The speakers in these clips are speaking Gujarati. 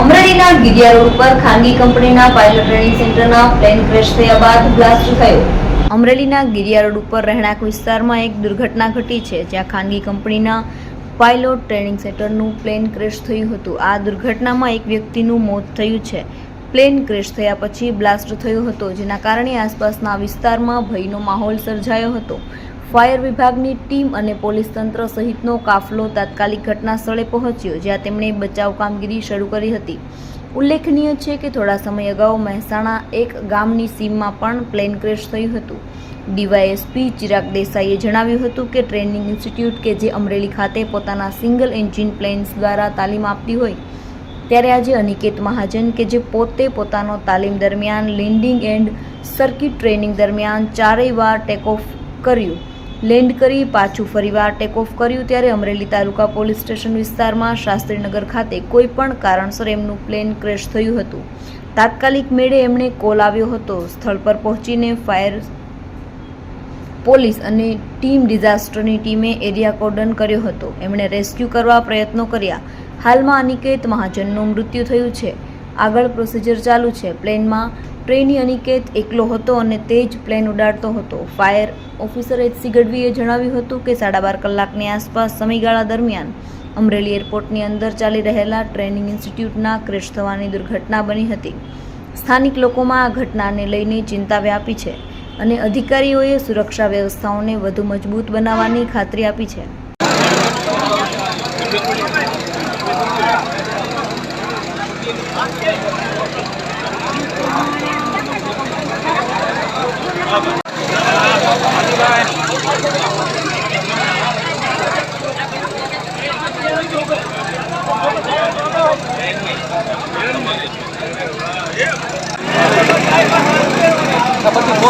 અમરેલીના ગિરિયા રોડ પર ખાનગી કંપનીના પાયલટ ટ્રેનિંગ સેન્ટરના પ્લેન ક્રેશ થયા બાદ બ્લાસ્ટ થયો. અમરેલીના ગિરિયા રોડ ઉપર રહેણાંક વિસ્તારમાં એક દુર્ઘટના ઘટી છે, જ્યાં ખાનગી કંપનીના પાયલોટ ટ્રેનિંગ સેન્ટરનું પ્લેન ક્રેશ થયું હતું. આ દુર્ઘટનામાં એક વ્યક્તિનું મોત થયું છે. પ્લેન ક્રેશ થયા પછી બ્લાસ્ટ થયો હતો, જેના કારણે આસપાસના વિસ્તારમાં ભયનો માહોલ સર્જાયો હતો. ફાયર વિભાગની ટીમ અને પોલીસ તંત્ર સહિતનો કાફલો તાત્કાલિક ઘટના સ્થળે પહોંચ્યો, જ્યાં તેમણે બચાવ કામગીરી શરૂ કરી હતી. ઉલ્લેખનીય છે કે થોડા સમય અગાઉ મહેસાણા એક ગામની સીમમાં પણ પ્લેન ક્રેશ થયું હતું. ડીવાયએસપી ચિરાગ દેસાઈએ જણાવ્યું હતું કે ટ્રેનિંગ ઇન્સ્ટિટ્યૂટ કે જે અમરેલી ખાતે પોતાના સિંગલ એન્જિન પ્લેન્સ દ્વારા તાલીમ આપતી હોય, ત્યારે આજે અનિકેત મહાજન કે જે પોતે પોતાનો તાલીમ દરમિયાન લેન્ડિંગ એન્ડ સર્કિટ ટ્રેનિંગ દરમિયાન ચારેય વાર ટેક ઓફ કર્યું. લેન્ડ કરી પાછું ફરીવાર ટેક ઓફ કર્યું ત્યારે અમરેલી તાલુકા પોલીસ સ્ટેશન વિસ્તારમાં શાસ્ત્રીનગર ખાતે કોઈ પણ કારણસર એમનું પ્લેન ક્રેશ થયું હતું. તાત્કાલિક મેળે એમણે કોલ આવ્યો હતો. સ્થળ પર પહોંચીને ફાયર પોલીસ અને ટીમ ડિઝાસ્ટરની ટીમે એરિયા કોર્ડન કર્યો હતો. એમણે રેસ્ક્યુ કરવા પ્રયત્નો કર્યા. હાલમાં અનિકેત મહાજનનું મૃત્યુ થયું છે. આગળ પ્રોસિજર ચાલુ છે. પ્લેનમાં ટ્રેની અનિકેત એકલો હતો અને તે જ પ્લેન ઉડાડતો હતો. ફાયર ઓફિસર એચ સી ગઢવીએ જણાવ્યું હતું કે સાડા બાર કલાકની આસપાસ સમયગાળા દરમિયાન અમરેલી એરપોર્ટની અંદર ચાલી રહેલા ટ્રેનિંગ ઇન્સ્ટિટ્યૂટના ક્રેશ થવાની દુર્ઘટના બની હતી. સ્થાનિક લોકોમાં આ ઘટનાને લઈને ચિંતા વ્યાપી છે અને અધિકારીઓએ સુરક્ષા વ્યવસ્થાઓને વધુ મજબૂત બનાવવાની ખાતરી આપી છે એકાદશ કે અમરેલીમાં જે ગિરિયા ગામ આવેલું છે ગામની અંદર તો પાંચસો કિલોમીટર પહોંચવાનું છે ત્યાં છે ધીરે ધીરે અમરેલી બહાર ગિરિયા ગામ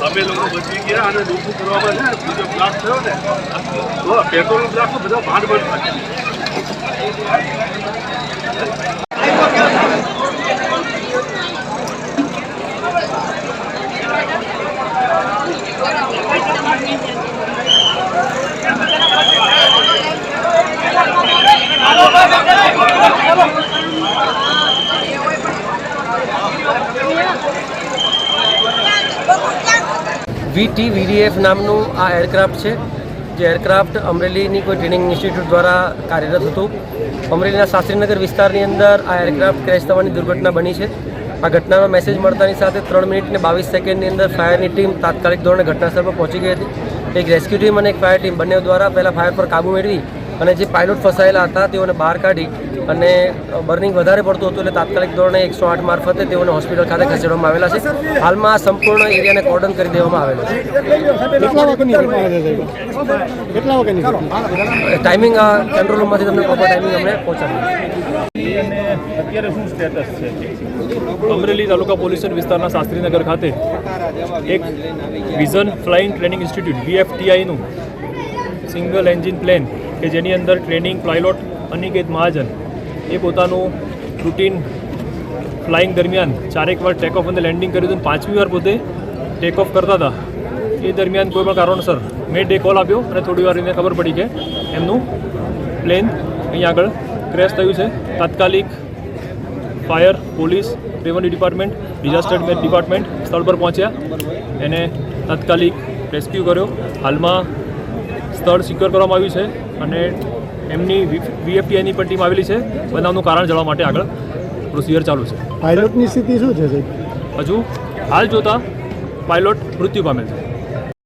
અમે લોકો બચી ગયા અને ડૂબું કરવામાં ને બીજો બ્લાસ્ટ થયો ને તો પેટ્રોલ બધા ભાંડ ભાંડ વીટી વીડીએફ નામનું આ એરક્રાફ્ટ છે. જે એરક્રાફ્ટ અમરેલીની કોઈ ટ્રેનિંગ ઇન્સ્ટિટ્યૂટ દ્વારા કાર્યરત હતું. અમરેલીના શાસ્ત્રીનગર વિસ્તારની અંદર આ એરક્રાફ્ટ ક્રેશ થવાની દુર્ઘટના બની છે. આ ઘટનાનો મેસેજ મળતાની સાથે ત્રણ મિનિટ ને બાવીસ સેકન્ડની અંદર ફાયરની ટીમ તાત્કાલિક ધોરણે ઘટનાસ્થળ પર પહોંચી ગઈ હતી. એક રેસ્ક્યુ ટીમ અને એક ફાયર ટીમ બંને દ્વારા પહેલાં ફાયર પર કાબૂ મેળવી અને જે પાયલોટ ફસાયેલા હતા તેઓને બહાર કાઢી અને બર્નિંગ વધારે પડતું હતું એટલે તાત્કાલિક ધોરણે એકસો આઠ મારફતે તેઓને હોસ્પિટલ ખાતે ખસેડવામાં આવેલા છે. હાલમાં આ સંપૂર્ણ એરિયાને કોર્ડન કરી દેવામાં આવેલો છે. ટાઈમિંગ આ કંટ્રોલ રૂમમાંથી તમને પ્રોપર ટાઈમિંગ અમને પહોંચાડ્યું અને અત્યારે શું સ્ટેટસ છે? અમરેલી તાલુકા પોલીસ વિસ્તારના શાસ્ત્રીનગર ખાતે એક વિઝન ફ્લાઇંગ ટ્રેનિંગ ઇન્સ્ટિટ્યૂટ વીએફટીઆઈનું સિંગલ એન્જિન પ્લેન કે જેની અંદર ટ્રેનિંગ પાયલોટ અનિકેત મહાજન એ પોતાનું રૂટીન ફ્લાઇંગ દરમિયાન ચારેક વાર ટેક ઓફ અને લેન્ડિંગ કર્યું હતું પાંચમી વાર પોતે ટેક ઓફ કરતા હતા. એ દરમિયાન કોઈ પણ કારણોસર મેં ડે કોલ આપ્યો અને થોડી વાર એને ખબર પડી કે એમનું પ્લેન અહીં આગળ ક્રેશ થયું છે. તાત્કાલિક fire, police, revenue department, disaster department સ્થળ પર પહોંચ્યા. એને તાત્કાલિક રેસ્ક્યુ કર્યો. હાલમાં સ્થળ સિક્યોર કરવામાં આવ્યું છે. અને એમની વીએફટીઆઈની પણ ટીમ આવેલી છે. બનાવનું કારણ જાણવા માટે આગળ પ્રોસિજર ચાલુ છે. પાયલોટની સ્થિતિ શું છે હજુ હાલ જોતા પાયલોટ મૃત્યુ પામેલ છે.